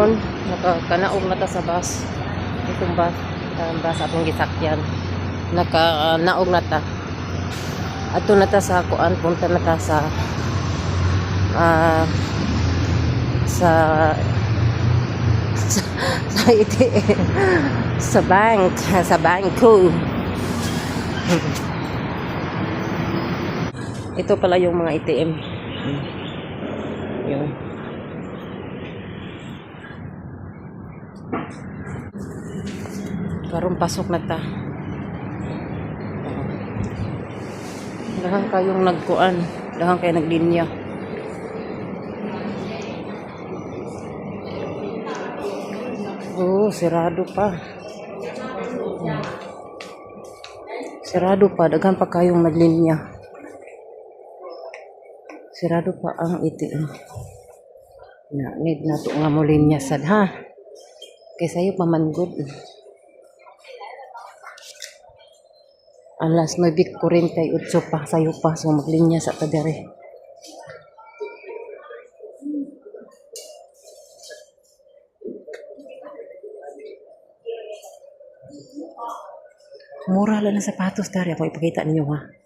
karon nakakanaog na ta sa bus. Itong bus ang bus atong gisakyan. Nakanaog na ta. Ato na ta sa kuan punta na ta sa ah sa sa, ATM sa bank sa bangko ito pala yung mga ATM yun Karon pasok na ta. Dahan kayong nagkuan, dahan kayo naglinya. Oh, sirado pa. Sirado pa, daghan pa kayong naglinya. Sirado pa ang ATM. Na, need na to nga mo linya sad ha. Kay sayo pa man good. Alas 9.48 pa sayo pa so maglinya sa tadere. Mura lang ng sapatos dari ako ipakita ninyo ha.